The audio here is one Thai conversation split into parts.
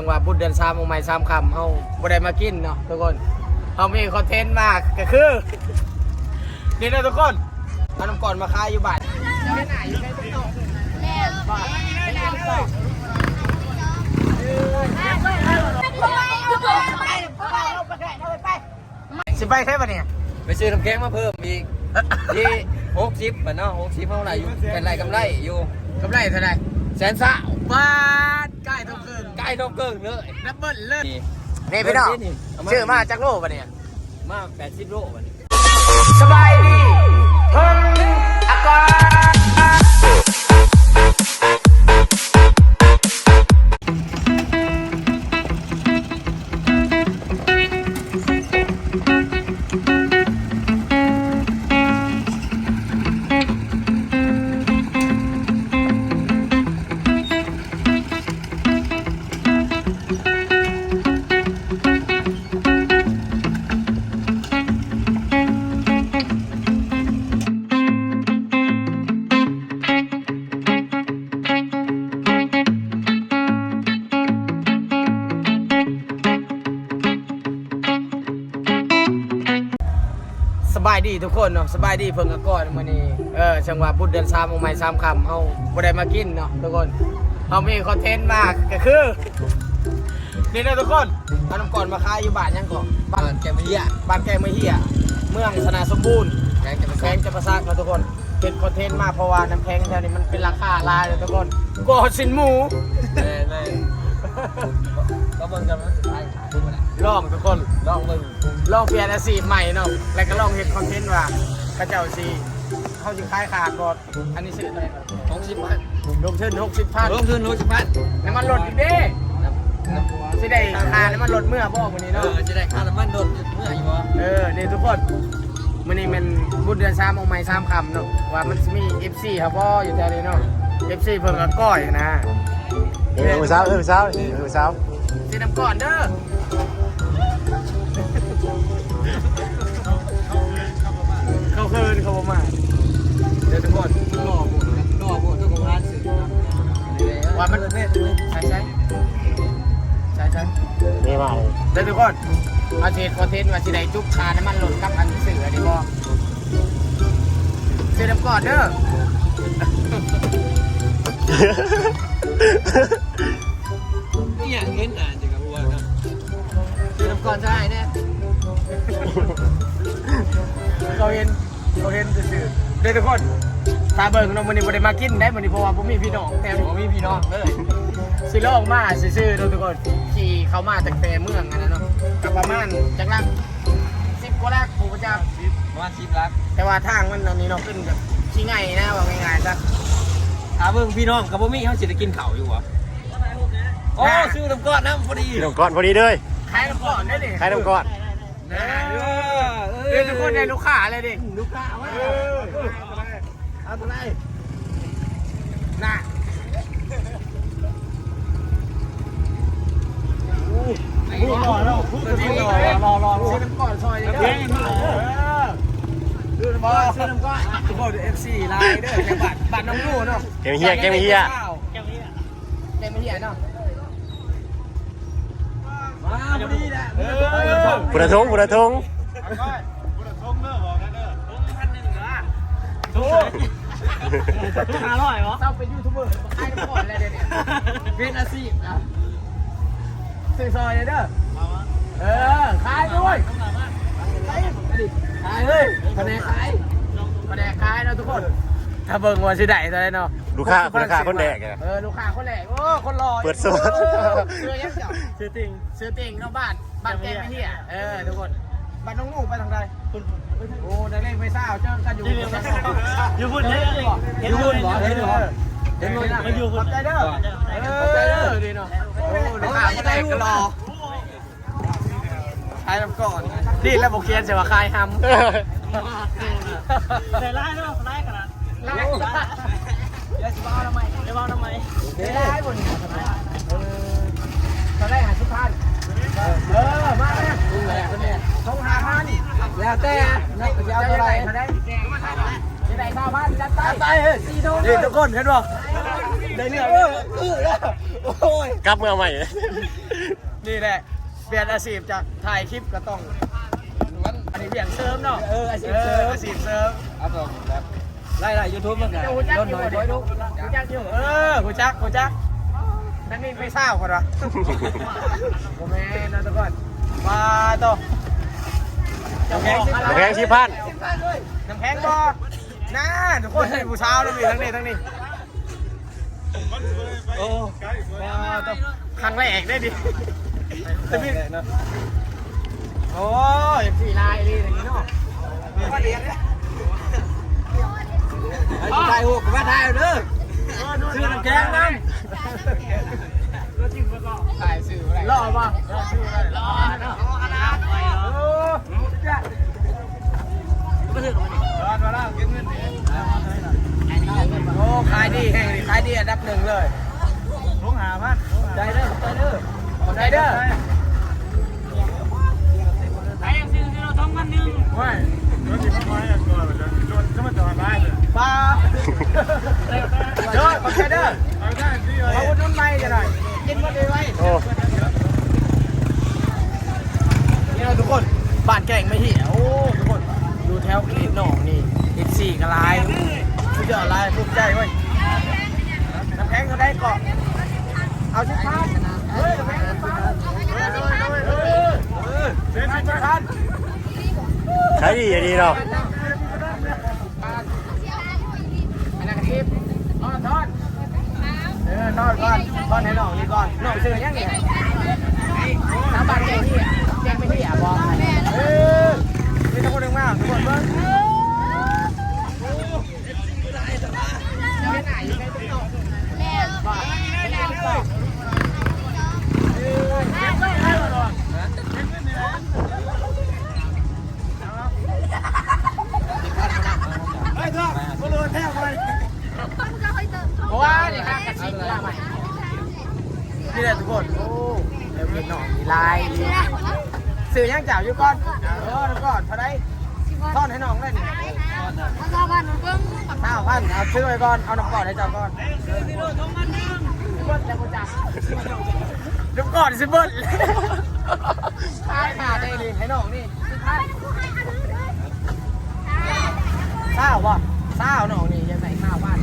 จังหวะบุญเดือนสามโมงใหม่สามคำเฮาบ่ได้มากินเนาะทุกคนเฮามีคอนเทนต์มากก็คือนี่นะทุกคนเอาน้ำก่อนมาขายอยู่บ้านไม่ไหนอยู่ในติ๊กต็อกบ้านไม่ไหนติ๊กต็อกสิไปใช่ปะเนี่ยไปซื้อน้ำแข็งมาเพิ่มอีกที่หกสิบมันเนาะหกสิบเท่าไหร่อยู่เป็นไรกำไรอยู่กำไรเท่าไหร่แสนสามบาทใกล้เท่าเกิน ใกล้เท่าเกินเลยดับเบิ้ลเลยนี่นี่พี่น้องนี่เอามาชื่อมาจากโลกปะเนี่ยมาแปดสิบโลวันนี้สบายดีเพิ่งอากาศ ทุกคนเนาะสบายดีเพิ่งอากาศมื้อนี้เออจังหวะบุญเดือนสามโมงใหม่สามคำเฮาบ่ได้มากินเนาะทุกคนเฮามีคอนเทนต์มากก็คือนี่นะทุกคนเอาน้ำก่อนมาขายอยู่บ้านยังก่อนบ้านแกมเยี่ยบ้านแกมเฮียเมืองสนาสมบูรณ์แกงจะมแพแซงจะประซักนะทุกคนเป็นคอนเทนต์มากเพราะว่าน้ำแข็งแถวนี้มันเป็นราคาลายเลยทุกคนกอดสินหมูแม่แม่ ก็เบิ่งกันว่าสุดท้ายขายได้ไหมลองทุกคนลองเบิ่งลองเปลี่ยนอาชีพใหม่เนาะแล้วก็ลองเห็นคอนเทนต์ว่าพระเจ้าสีเขาจะคล้ายขาดก่อนอันนี้ซื้อเท่าไหร่ครับหกสิบพันลงทุนหกสิบพันรวมทุนหกสิบพันน้ำมันลดอีกเด้น้ำน้ำสิได้ค่าน้ำมันลดเมื่อบ่วันนี้เอเนาะ อจะได้ค่าน้ำมันโดนเมื่ออยู่วะเออนี่ทุกคนมื้อนี้มันบุญเดือนสามองค์ใหม่สามคำเนาะว่ามันสิมี FC ครับบ่อยู่แถวนี้เนาะ FC เพิ่งก็ก้อยนะ เออมือเช้าเออมือเช้าเออมือเช้าสิน้ำก่อนเด้อเขาเคินเขาบ่มาเดี๋ยวทุกคนรอโบดรอโบดทุกคนร้านสื่อว่ามันใช่ใช่ใช่ใช่ใช่นี่มาเลยเดี๋ยวทุกคนอาเทศคอนเทนต์ว่าสิได้จุกชาน้ำมันหลดกับอันสื่ออันนี้บ่ซื้อน้ำก่อนเด้อ เนี่ยเห็นอ่านจากกับวัวเนาะซื้อน้ำก่อนใช่แน่เขาเห็นเขาเห็นซื่อๆเดี๋ยวทุกคนตาเบิ่งเนาะมื้อนี้บ่ได้มากินได้มื้อนี้เพราะว่าบ่มีพี่น้องแต่บ่มีพี่น้องเลยสิลองมาซื่อๆเนาะทุกคนขี่เข้ามาจากแต่เมืองอันนั้นเนาะก็ประมาณจากลักสิบกว่าลักผู้ประจักษ์ประมาณสิบลักแต่ว่าทางมันตอนนี้เนาะขึ้นแบบชี้ไงนะว่าง่ายๆซะ ถามเบิ่งพี่น้องกับบ่มีเขาสิได้กินข้าวอยู่วะโอ้ซื้อน้ำก้อนน้ำพอดีพี่น้องก้อนพอดีเลยขายน้ำก่อนได้ดิใครน้ำก้อนนะเออเดี๋ยวทุกคนได้ลูกค้าเลยดิลูกค้าว่าเออเอาเท่าไหร่น่ะรอรอรอรอซื้อน้ำก่อนซอยนี้เด้อซื้อน้ำก่อนซื้อน้ำก่อนทุกคนเอฟซีไลน์เด้อแกบัตร บัตรน้องลูเนาะเกมเฮียเกมเฮียแกมเฮียแกมเฮียเนาะมาพอดีแหละเออปุระทงปุระทงห้าร้อยเหรอเจ้าเป็นยูทูบเบอร์มาขายน้ำก่อนอะไรเดี๋ยวนี้เป็นอาชีพนะซื้อซอยเลยเด้อเออขายด้วยขายขายเฮ้ยคะแนนขายคะแนนขายเนาะทุกคน ถ้าเบิ่งว่าสิได้ตัวไหนเนาะลูกค้าลูกค้าคนแดกอะเออลูกค้าคนแรกโอ้คนรอเปิดสูตรซื้อยังเจ้าซื้อติงซื้อติงเนาะบ้านบ้านแกงไม่เหี้ยเออทุกคนบ้านน้องงูไปทางใดโอ้ได้เล่นไม่เศร้าเจอกันอยู่อยู่พุ่นเห็นบ่เห็นบุญบ่เห็นบ่เห็นบุญมาอยู่ขอบใจเด้อเออขอบใจเด้อดีเนาะโอ้ลูกค้าคนแรกก็รอขายน้ำก่อนดีแล้วบอกเคียนเสียว่าขายฮัมแต่ไล่เนาะไล่ขนาด ไล่เดี๋ยวสิบ้าทำไมเดี๋ยวบ้าทำไมเดี๋ยวไล่บนเออตอนแรกหาสิบพันเออมาเนี่ยทงหาพันแล้วแต่นักจะยาวได้เท่าไหร่มาได้จะได้ข้าวพันจัดไปไปเฮ้ยสี่โดนนี่ทุกคนเห็นบ่ได้เรื่องเออแล้วโอ้ยกลับเมื่อใหม่นี่แหละเปลี่ยนอาชีพจากถ่ายคลิปก็ต้องอันนี้เปลี่ยนเสริมเนาะเอออาชีพเสริมอาชีพเสริมครับผมแบบ ไล่ไล่ยูทูบมันกันเจ้าหูจักลดอยู่น้อยบ่ด้เดี๋วยยวหูจักอยู่เออหูจักหูจักนั่นนี่ไม่ทราบคนวะโมเมนต์นะทุกคนมาต่อน้ำแข็งสิน้ำแข็งชิพันน้ำแข็งบ่น่าทุกคนให้ผู้สาวแล้วมีทั้งนี้ทั้งนี้โอ้มาต่อครั้งแรกได้ดิแต่พี่โอ้ยสี่ลายนี่อย่างนี้เนาะก็เดียนเนี่ย ถ่ายหูกับว่าถ่ายเด้อซื้อน้ำแข็งน้ถ่ายสื่ออะไรรอป่ะรอสื่ออะไรรอเนาะโอ้จ้ะโอ้ขายดีแห่งนี้ขายดีอันดับหนึ่งเลยลงหาพันใจเด้อใจเด้อใจเด้อไอ้ยังซื้อซื้อเราท้องพันหนึ่งไม่รถที่มาไว้ก่อนจะรถจะมาจอดไว้เลย ปลาเด้อขอบใจเด้อเอาด้ที่เอามาอุดหนุนไม่จะหน่อยกินมาดีไว้โอ้นี่เราทุกคนบ้านแก่งไม่เหี้ยโอ้ทุกคนดูแถวกรีดหนองนี่อีกสี่กระลายสุดยอดลายภูมิใจเว้ยน้ำแข็งเขาได้เกาะเอาชิพันเฮ้ยน้ำแข็งชิพันเฮ้ยเฮ้ยเฮ้ยเฮ้ยเซ็นชิสิพันใช้ดีอย่างดีเนาะอันนั้นกระทิบ ทอดทอดเออทอดก่อนทอดให้น้องนี่ก่อนน้องซื้อยังไงน้ำบาทแกงที่แกงไม่ที่อะบอกเออมีทุกคนหนึ่งมากทุกคนเบิ้งเพราะว่านี่ครับกระชิบว่าใหม่นี่แหละทุกคนโอ้เดี๋ยวเป็นหนองมีลายซื้อยังเจ้าอยู่ก่อนเออแล้วก่อนเท่าไรทอดให้น้องได้นี่ข้าวพันเอาซื้อไว้ก่อนเอาน้ำก่อน ให้เจ้าก่อนเราท้องพันหนึ่งเบิ้ลแล้วก่อนสิเบิ้ลขายขาดได้เลยให้น้องนี่ข้าวป่ะข้าวน้องนี่ยังใส่ข้าวบ้าน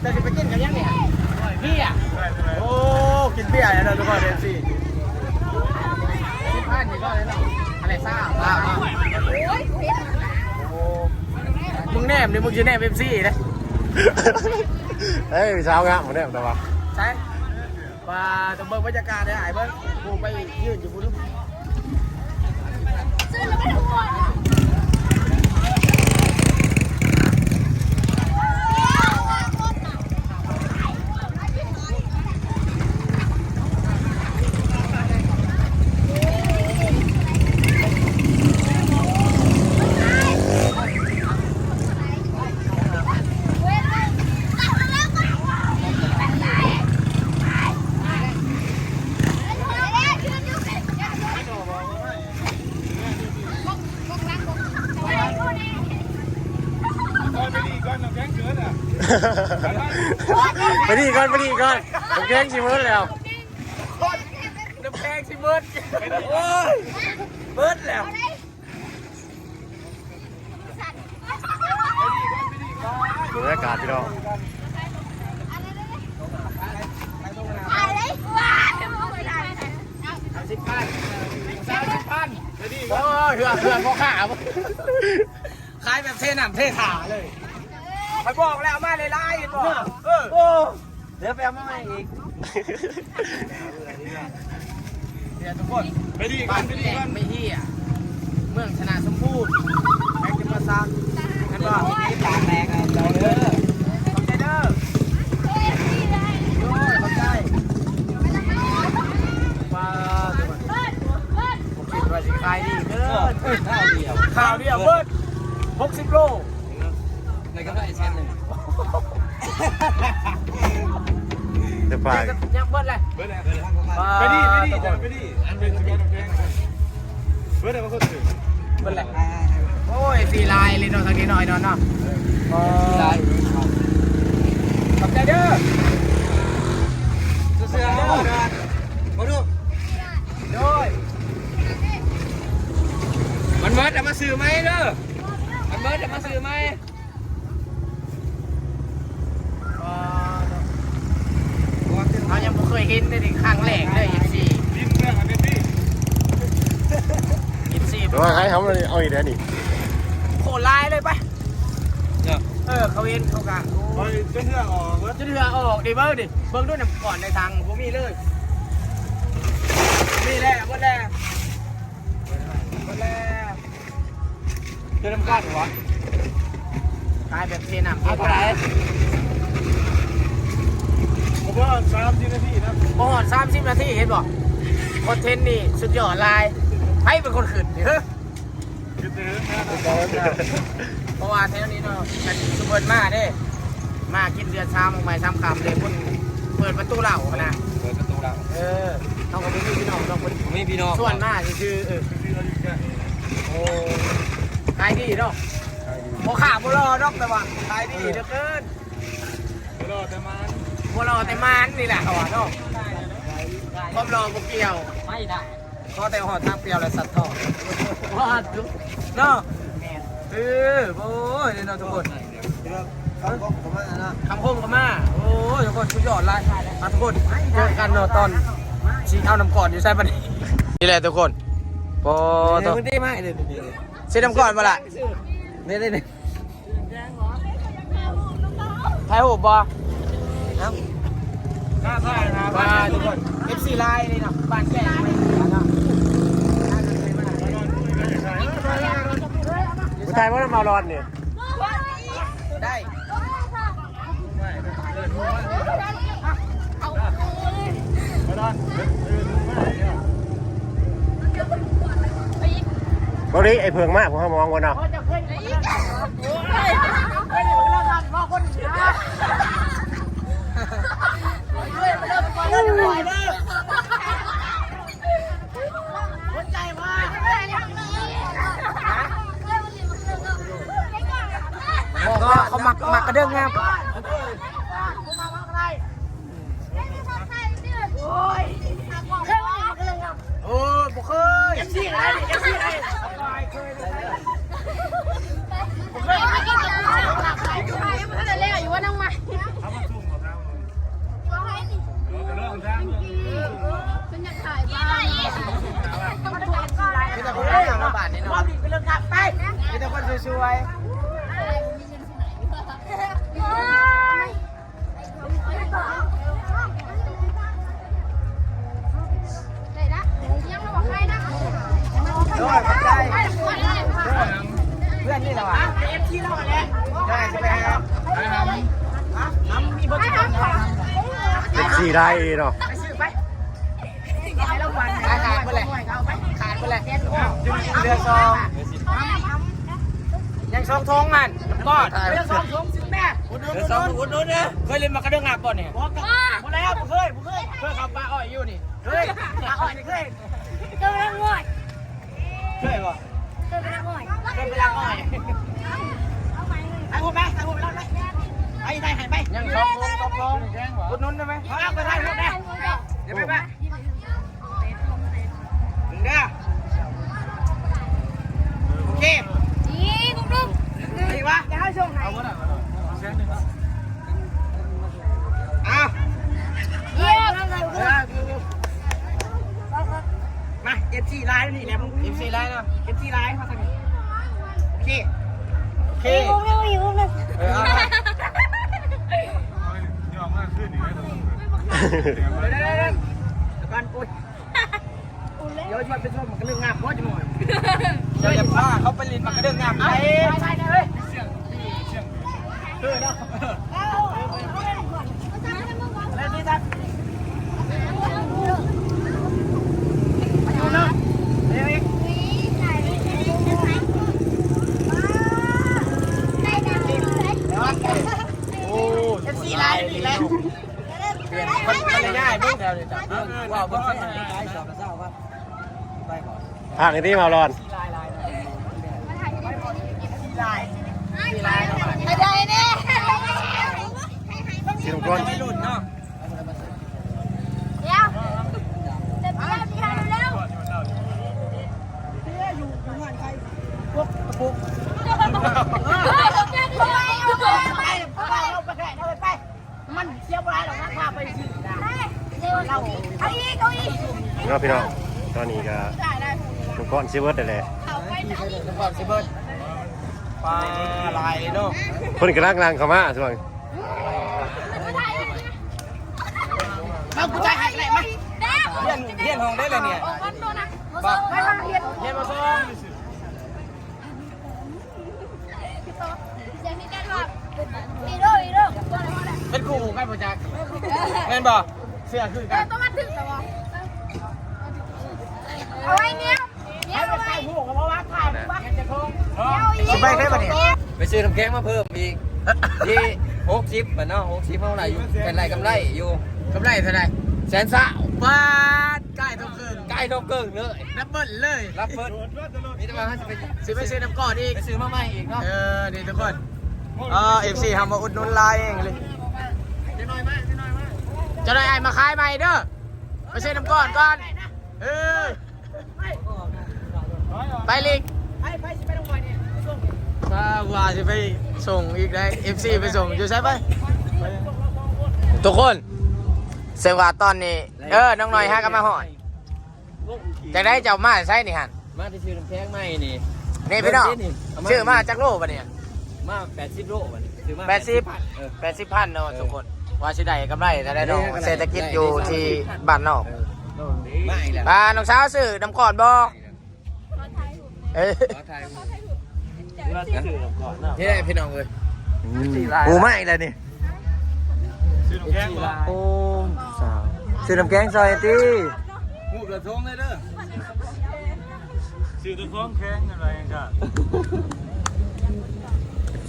แต่จะไปกินกันยังเนี่ยพี่อะโอ้กินเบียร์แล้วทุกคนเดนซี่ที่พลานี่ก็เลยเนาะอะไรซ่าซ่าโอ้มึงแนมนี่มึงจะแนมเอฟซีนะ เฮ้ยเช้าวงามหมดเนี่ยแต่ว่า ใช่มาตะเบิงบรรยากาศเนี่ยไอ้เบิ้งกูไปยืนอยู่บุ้น ไปดี ก่อนไปดีก่อนน้ำแข็งชิมือแล้วน้ำแข็งสิเบิร์ดโอ้ยเบิร์ดแล้วบรรยากาศพี่น้องสิบพันสามสิบพันโอ้ยเหือเหือเขาขาขายแบบเทหนังเทขาเลยไปบอกแล้วมาเลยไล่บอกเออำโอ้ เดี๋ยวไปเอามาใหม่อีก เดี๋ยวทุกคนไปดีกับ้านนไปดีแดกังนไม่เฮียเมืองชนะสมพูรณ์แม็กจะมาซักนั่นว่าปากแตกเลยเด้อขอบใจเด้อโอ้ยขอบใจมาผมคิดว่าสิขายดีเด้อข้าวเดียวข่าวเดียวเบิร์ด60โลในก็ได้เส้นหนึ่งายยังเบิดเลยเบิดเลยไปดิไปดิไปดิเป็นสกอตแกงเบิดเลยมาคนถึงเบิดเลยโอ้ยสีลายเลยนอนทางนี้หน่อยนอนเนาะสีลายขอบใจเด้อเสื้อเด้อมาดูด้วยมันเบิดจะมาซื้อไหมเด้อมันเบิดจะมาซื้อไหม เขายังไม่เคยเห็นเลยดิครั้งแรกเลยยิปซีดินเรื่องอันนี้พี่ยิปซีแต่ว่าใครทำอะไรเอาอีกแล้วนี่โคลายเลยไปเนี่ยเออเขาเห็นเขากะไปเส้นเรื่องออกเว้ยจะเถื่อออกดิเบิ้งดิเบิ้งด้วยน้ำก่อนในทางผมมีเลยนี่แหละหมดแล้วหมดแล้วเจอน้ำก้อนเหรอตายแบบเทน้ำเทเท่าไหร่ผม ว่าสามสิบนาทีนะบอดสามสิบนาทีเห็นบอกคอนเทนต์นี่สุดยอดลายใครเป็นคนขึ้นดิเฮ้ยคิดถึงนะเพราะว่าแถวนี้เนาะมันสุเบิร์นมาเด้ มากินเดือนซ้ำไม่ซ้ำคำเลยพุ่นเปิดประตูเหล่านะเปิดประตูเราเออต้องกับพี่พี่น้องต้องคนผมมีพี่น้องส่วนมากคือเออที่เราอยู่แค่โอ้ขายดีเนาะโมขาโบรอดอกแต่ว่าขายดีเหลือเกินรอแต่มัน โบรอแต่มานนี่แหละเขาว่าเนาะความรอโบเกี่ยวไม่ได้ก็แต่หอดทางเปรียวและสัตว์ทองว่าจุเนาะเออโอ้ยเนาะทุกคนคำคมก็มาโอ้ยทุกคนสุดยอดเลยมาทุกคนเจอกันเนาะตอนชิงเอาน้ำก่อนอยู่ใช่ปะนี่นี่แหละทุกคนโปตัวพื้นที่ไหมเดี๋ยวชิน้ำก่อนมาละนี่นี่นี่ไทยหูบอเอ้า ข้าข้านะบ้านทุกคน FC ไลน์นี่นะบ้านแก่เนะผู้ชายว่ามารอนเนี่ยได้มาดอนเออดูมาเนี่ยตอนนี้ไอ้เพิงมากผมเขามองวันเนาะ บอกว่าเขามักมักกระเดื่องงามโอ้ยบ่เคย FC อะไร FC อะไรเขามาซุ่มกับเราเรื่องทาง มีแต่คนเรื่องงามมาบาทนี่เนาะมีแต่คนสวยๆเพื่อนนี่เหรอวะเอฟที่เราแหละได้ใช่ไหมครับทำมีบทบาทเป็น สี่ได้เนาะไปซื้อไปขาดไปเลยขาดไปเลยเรือซองยังซองทองมันก้อนเรือซองทงสิแม่อุดนุนเดี๋ยวสองอุดนุนเนี่ยเคยเล่นมากระเดื่องงับบ่เนี่ยหมดแล้วเคยเคยเคยขับปลาอ้อยอยู่นี่เคยปลาอ้อยนี่เคยเคยบ่เคยไปล้างอ้อยไอ้พูดไหมไอ้พูดไปล้างไหม ไอ้ได้หายไปยังซองทองซองทองอุดหนุนได้ไหมเอาไปได้หมดได้เดี๋ยวไปป่ ผักไอที่มาร้อนไม่ได้แน่สีน้ำก้นเดี๋ยวจะเปลี่ยนที่ให้เร็วเนาะพี่น้องตอนนี้ก็ ได้ได้มังกรซิเวิร์ดนั่นแหละเขาไปเอาอีกน้ำก่อนสิเบิร์ดปลาลายเนาะคนกำลังลังเข้ามาส่วนเอากูจ่ายให้ไหนมาแน่เฮียนเฮียนห้องได้เลยเนี่ยออกวันตัวนะบอกไปทางเรียนเฮียนมาส่งอย่างนี้กันว่าอีโร่อีโร่ตัวอะไรวะเนี่ยเป็นครูกันประจักษ์แม่นบ่เสื้อคือเอกัอนต้องมาถึงแต่ว่าเอาไว้เนี้ย สิไปได้ปะเนี่ยไปซื้อน้ำแข็งมาเพิ่มอีกที่หกสิบมันเนาะหกสิบเท่าไหร่อยู่เป็นไรกำไรอยู่กำไรเท่าไหร่แสนสามบาทใกล้ต้องคืนใกล้เท่าเกิงเลยดับเบิ้ลเลยรับเพิ่นมีแต่ว่าให้ไปสิไปซื้อน้ำก่อนอีกไปซื้อมาใหม่อีกเนาะเออนี่ทุกคนเออเอฟซีทำมาอุดหนุนลายเองเลยจะได้ไอ้มาขายใหม่เด้อไปซื้อน้ำก่อนก่อนเออ ไปลิกมาว่าจะไปส่งอีกได้เอฟซีไปส่งอยู่ใช่ไปทุกคนเสียงว่าตอนนี้ เออ น้องหน่อยฮะก็มาหอดจะได้เจ้ามาใช่นี่ฮันมาที่ซื้อน้ำแข็งใหม่นี่นี่พี่น้องเบิ่งสินี่ชื่อมาจากโลปะเนี่ยมาแปดสิบโลวันนี้ซื้อมาแปดสิบเออแปดสิบพันเนาะทุกคนว่าสิได้กำไรแต่ได้ดอกได้กำไรเศรษฐกิจอยู่ที่บ้านนอกไม่แล้วบ้านน้องสาวซื้อน้ำก่อนบ่ เอ้ยขอถ่ายรูปนี่แหละพี่น้องเลยปูไม่เลยนี่ซื้อน้ำแข็งบ่โอ้สาวซื้อน้ำแกงซอยตีหูกระทงเลยเด้อซื้อตัวท้องแข็งอะไรกันจ้ะ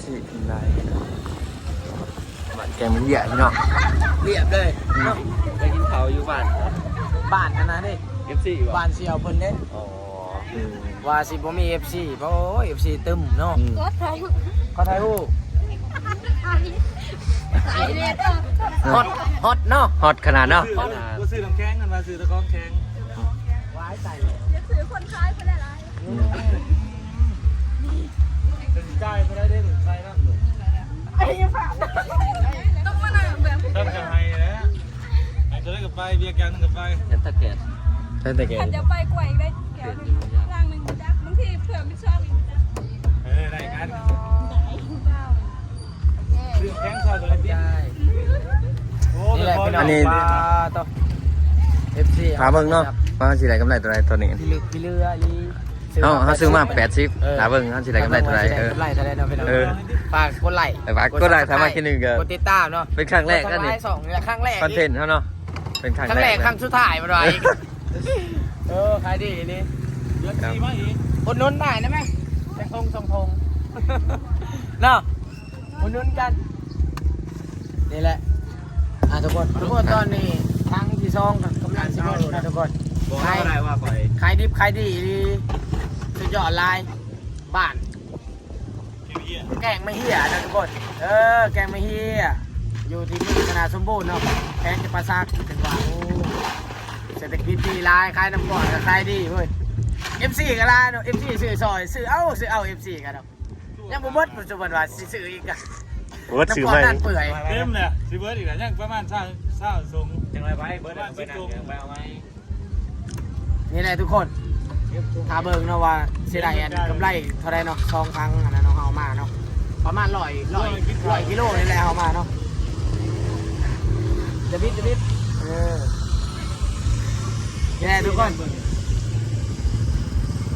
สี่กินได้บ้านแกงมันใหญ่พี่น้องเรียบเลยไปกินข้าวอยู่บ้านบ้านอันนั้นนี่เอฟซีอยู่บ้านเสียวเพิ่นเด้อ๋ออืม ว่าสิบ่มี FC เพราะโอ้ย FC ตึมเนาะอืมรถไฟขอถ่ายรูปไอเรียนเออฮอตฮอตเนาะฮอตขนาดเนาะซื้อกูซื้อน้ำแข็งกันมาซื้อตัวท้องแข็งว้ายใส่จะถือคนคล้ายคนอะไรเป็นใจไม่ได้เด้หรือใจนั่งหนูต้องมาหน่อยแบบตั้งจะให้แล้วไอ้ตัวนี้กับไปเบียร์แกงนึงกับไปยันตะแกรงใช่แต่แกงขันจะไปกว่าอีก ได้แก้วร่างหนึ่งจ้ะบางทีเผื่อไม่ชอบอีกจ้ะเออได้กันซื้อแข็งซอยตัวนี้ดิโอ้นี่แหละพี่น้องอันนี้ต่อ FC ถามเบิ่งเนาะว่าสิได้กำไรตัวใดตัวนี้พี่ลึกพี่เรืออีเอ้าเขาซื้อมาเ80ถามเบิ่งเขาสิได้กำไรเท่าไหร่เออ กำไรเท่าไหร่เนาะพี่น้องเออ ฝากกดไลค์ไปฝากกดไลค์ถามมาคิดหนึ่งก็กดติดตามเนาะเป็นครั้งแรกกกัดนไลนี่ค์สองนี่แหละครั้งแรกคอนเทนต์เขาเนาะเป็นครั้งรั้งแรแรกกครั้งสุดท้ายมาด้วย เออขายดีนี่เดี๋ยวตีมาอีกอุดหนุนได้นะแม่แตงทงทรงทงเนาะอุดหนุนกัน นี่แหละ อะทุกคนทุกคนตอนนี้ทางที่ซองกับกำลังสิบนนะทุกคนบอกขายอะไรว่าไปขายดิบขายดีดีสุดยอดลายบ้านพี่เบี้ยแกงไม่เฮียนะทุกคน เออ แกงไม่เฮียอยู่ที่นี่ขนาดสมบูรณ์เนาะแพงจะประซักถึงว่าโอ้ เศรษฐกิจดีรายขายน้ำก่อนก็ขายดีเว้ย FC ก็ลายเนาะ FC ซื้อซอยซื้อเอาซื้อเอา FC กันเนาะยังบ่หมดปัจจุบันว่าสิซื้ออีกอะเวิร์ดซื้อน้ำก่อนไม่นั่นเปื่อยเต็มเลยสิเบิร์ดอีกแล้วยังประมาณเช้าเช้าส่งจังไรไปเบิร์ดไปนั่งไปเอาไหมนี่แหละทุกคนถ้าเบิ่งเนาะว่าเสียดายอันกำไรเท่าไรเนาะสองครั้งอันนั้นเนาะเอามาเนาะประมาณร้อยร้อยร้อยกิโลนี่แหละเอามาเนาะจะบิดจะบิดเออนี่ แหละทุกคน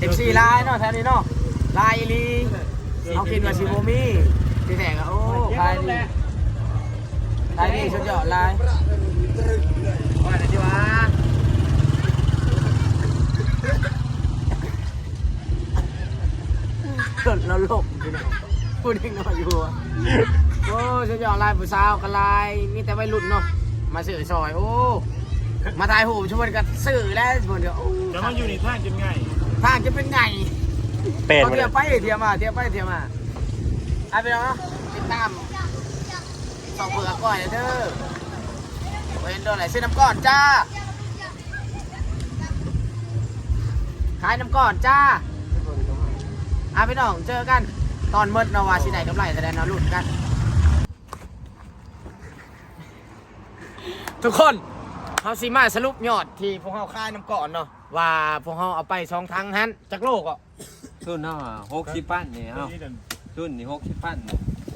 FC ลายเนาะแถวนี้เนาะลายอีหลีเอากินมาชิโมมี่ที่แท้ก็โอ้ขายดีขายดีสุดยอดลายว่าไหนดีวะเกิดเราหลบอยู่เนาะพูดเองเนาะอยู่อะโอ้สุดยอดลายผู้สาวกันลายมีแต่วัยรุ่นเนาะมาสื่อซอยโอ้ มาถ่ายหูปชวนกันสื่อแล้วชวนเดียวโอ้จะมาอยู่ในท่างจนง่ายทางจะเป็นไงเป็นเขาหมดเทีเลยยบไปเทียบมาเทียบไปเทียบมาเอาไปเนาะติดตามสองเผือกก่อนเด้อเว้นโดนไหนซื้อน้ำก้อนจ้าขายน้ำก้อนจ้าเอาพี่น้องเจอกัน ตอนมืดเนาะว่าสิไหนกำไรแสดงเนาะรุ่นกัน ทุกคน เฮาสิมาสรุปยอดที่พวกเฮาค่ายน้ำก่อนเนาะว่าพวกเฮาเอาไปสองทางหันจากโลกอะทุนเนาะหกสิบปั้นนี่เอ้านี่นั่นทุนนี่หกสิบปั้น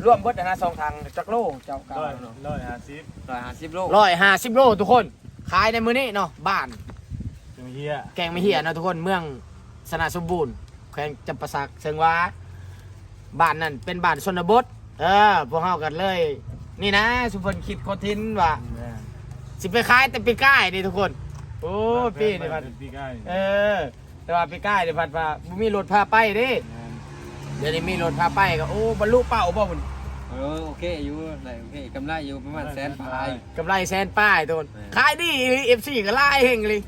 รวมเบิดนะสองทางจากโลกเจ้าเก่าร้อยเนาะร้อยห้าสิบร้อยห้าสิบโลร้อยห้าสิบโลทุกคนขายในมื้อนี้เนาะบ้านถึงเฮียแกงไม่เหี่ยเนาะทุกคนเมืองสนาสมบูรณ์แขวงจำปาสักเชิงว้าบ้านนั่นเป็นบ้านชนบทเออพวกเฮากันเลย นี่นะสุพรรณคิดโคทินว่า สิไปขายแต่ปีก้ายนี่ทุกคน โอ้ยปีนี่พัดปีใกล้เออ แต่ว่าปีก้ายนี่พัดว่าบ่มีรถพาไปเด้เดี๋ยวนี้มีรถพาไปก็โอ้บรรลุเป้าบ่พุ่นเออโอเคอยู่ได้โอเคกำไรอยู่ประมาณแสนปลายกำไรแสนป้ายทุกคนแม่นขายดีเอฟซีก็ไล่เฮงเลย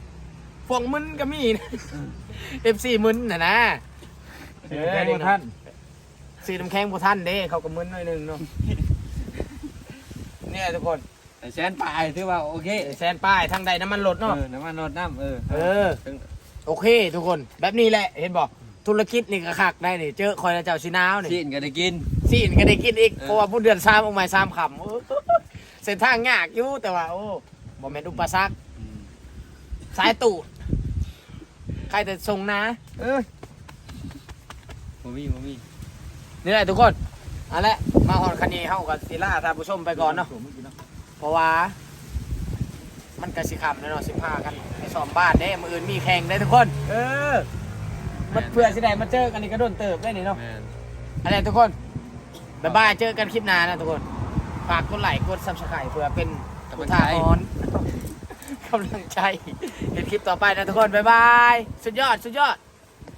พวงมึนก็มีนะเอฟซีมึนน่ะนะเออท่านสีน้ำแข็งพวท่านเด้เขาก็มึนหน่อยหนึงเนาะเนี่ยทุกคน แต่แสนปลายถือว่าโอเคแซนป้ายทางใดน้ำมันลดเอเนาะอน้ำมันรดน้ำเออเออโอเค ทุกคน แบบนี้แหละ เห็นบอกธุรกิจนี่ก็คักได้นี่ เจอคอยนะเจ้าชินาวนี่ชีนก็ได้กินซีนก็ได้กินอีก เออ เพราะว่าผู้เดือนซ้ำออกมาซ้ำคำโอ้เส้นทางยากอยู่แต่ว่า โอ้บ่แม่นอุปสรรคสายตูดใครแต่ส่งนะ เออบ่มีบ่มีนี่แหละทุกคนเอันแหละมาหอนคันนี้เฮากับศิลาท่านผู้ชมไปก่อนเนาะ เพราะว่า มันกสิคำแล้วเนาะสิพากันไปซ้อมบ้านเด้มืออื่นมีแข่งได้ทุกคน เออ มันเพื่อสิได้มาเจอกันนี่ก็โดนเติบได้นี่เนาะแม่นอะไรทุกคนบ๊ายบายเจอกันคลิปหน้านะทุกคน ฝากกดไลค์กดซับสไครต์เพื่อเป็นกุทาหอนกำลังใจเห็นคลิปต่อไปนะทุกคนบ๊ายบาย สุดยอด สุดยอด